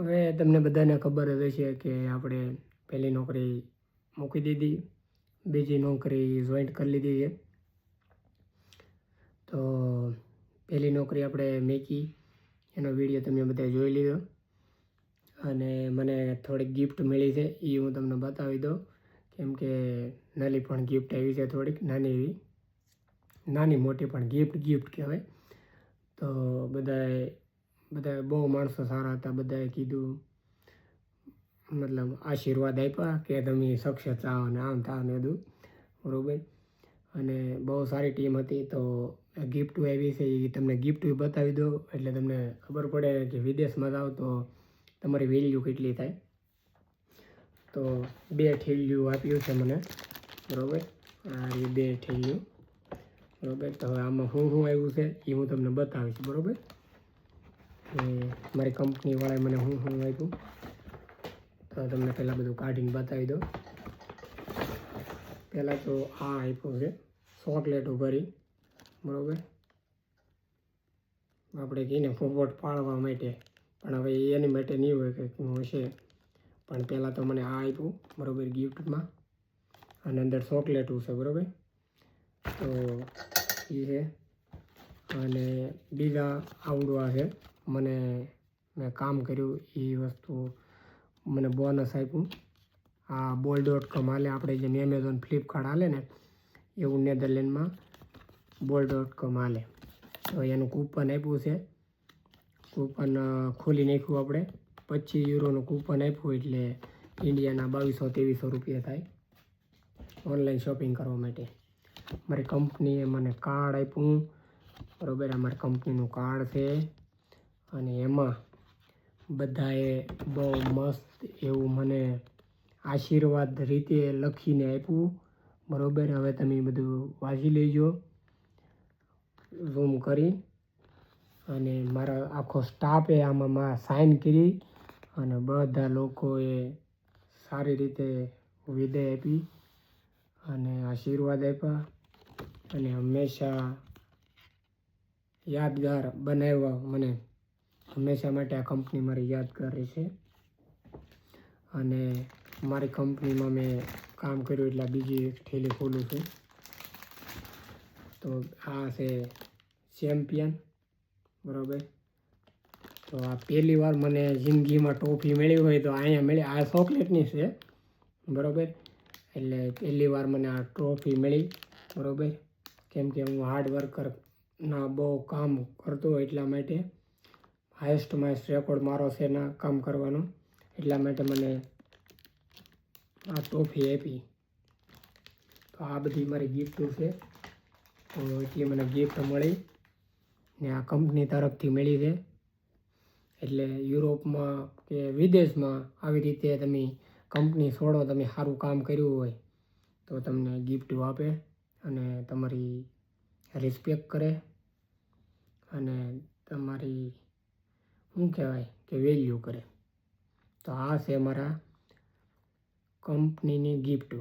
હવે તમને બધાને ખબર જ છે કે આપણે પહેલી નોકરી મૂકી દીધી. બીજી નોકરી જોઈન્ટ કરી લીધી છે. તો પહેલી નોકરી આપણે મેકી. એનો વીડિયો તમે બધા જોઈ લીધો. અને મને થોડીક ગિફ્ટ મળી છે એ હું તમને બતાવી દઉં. કેમ કે નાની પણ ગિફ્ટ આવી છે થોડીક, નાની એવી. નાની મોટી પણ ગિફ્ટ ગિફ્ટ કહેવાય. તો બધાએ બધાએ બહુ માણસો સારા હતા, બધાએ કીધું, મતલબ આશીર્વાદ આપ્યા કે તમે સક્ષત થાવ ને આમ થાવ ને બધું, બરાબર? અને બહુ સારી ટીમ હતી તો ગિફ્ટ આવી છે એ તમને ગિફ્ટ બતાવી દો એટલે તમને ખબર પડે કે વિદેશમાં જાઓ તો તમારી વેલ્યુ કેટલી થાય. તો બે ઠેલિયું આપ્યું છે મને, બરાબર? આ બે ઠેલિયું, બરાબર? તો હવે આમાં શું શું આવ્યું છે એ હું તમને બતાવીશ, બરાબર? મારી કંપનીવાળાએ મને હું હું આપ્યું. તો તમને પહેલાં બધું કાઢીને બતાવી દો પહેલાં તો આ આપ્યું છે, ચોકલેટ ભરી બરાબર? આપણે કહીને ફોફોટ પાડવા માટે. પણ હવે એની માટે નહીં હોય કે શું હશે. પણ પહેલાં તો મને આ આપ્યું, બરાબર, ગિફ્ટમાં. અને અંદર ચોકલેટું છે, બરાબર? તો એ છે. અને બીજા આવડવા છે. મને મેં કામ કર્યું એ વસ્તુ મને બોનસ આપ્યું. આ બોલ ડોટ કોમ હાલે. આપણે જેમ એમેઝોન ફ્લિપકાર્ટ હાલે ને, એવું નેધરલેન્ડમાં બોલ ડોટ કોમ હાલે. તો એનું કૂપન આપ્યું છે. કૂપન ખોલી નાખ્યું આપણે. પચીસ યુરોનું કૂપન આપ્યું એટલે ઇન્ડિયાના બાવીસો ત્રેવીસો રૂપિયા થાય. ઓનલાઈન શોપિંગ કરવા માટે. મારી કંપનીએ મને કાર્ડ આપ્યું. બરાબર, અમારી કંપનીનું કાર્ડ છે. અને એમાં બધાએ બહુ મસ્ત એવું મને આશીર્વાદ રીતે લખીને આપ્યું. બરાબર, હવે તમે બધું વાંચી લેજો. ઝૂમ કરી. અને મારા આખો સ્ટાફે આમાં મા સાઇન કરી અને બધા લોકોએ સારી રીતે વિદાય આપી અને આશીર્વાદ આપ્યા. અને હંમેશા યાદગાર બનાવ્યા મને. હંમેશા માટે આ કંપની મારી યાદગાર રહેશે. અને મારી કંપનીમાં મેં કામ કર્યું એટલે બીજી એક ઠેલી ખોલું છું. તો આ છે ચેમ્પિયન, બરાબર? તો આ પહેલી વાર મને જિંદગીમાં ટોફી મળી હોય તો અહીંયા મળી, આ ચોકલેટની છે, બરાબર? એટલે પહેલી વાર મને આ ટ્રોફી મળી, બરાબર? કેમ કે હું હાર્ડ વર્કર ના બહુ કામ કરતો એટલા માટે હાઈએસ્ટ માઇસ્ટ રેકોર્ડ મારો છે ના કામ કરવાનો. એટલા માટે મને આ ટ્રોફી આપી. તો આ બધી મારી ગિફ્ટો છે. તો એટલી મને ગિફ્ટ મળી ને આ કંપની તરફથી મળી છે. એટલે યુરોપમાં કે વિદેશમાં આવી રીતે તમે કંપની છોડો, તમે સારું કામ કર્યું હોય તો તમને ગિફ્ટ આપે અને તમારી રિસ્પેક્ટ કરે. અને તમારી શું કહેવાય કે વેલ્યુ કરે. તો આ છે મારા કંપનીની ગિફ્ટ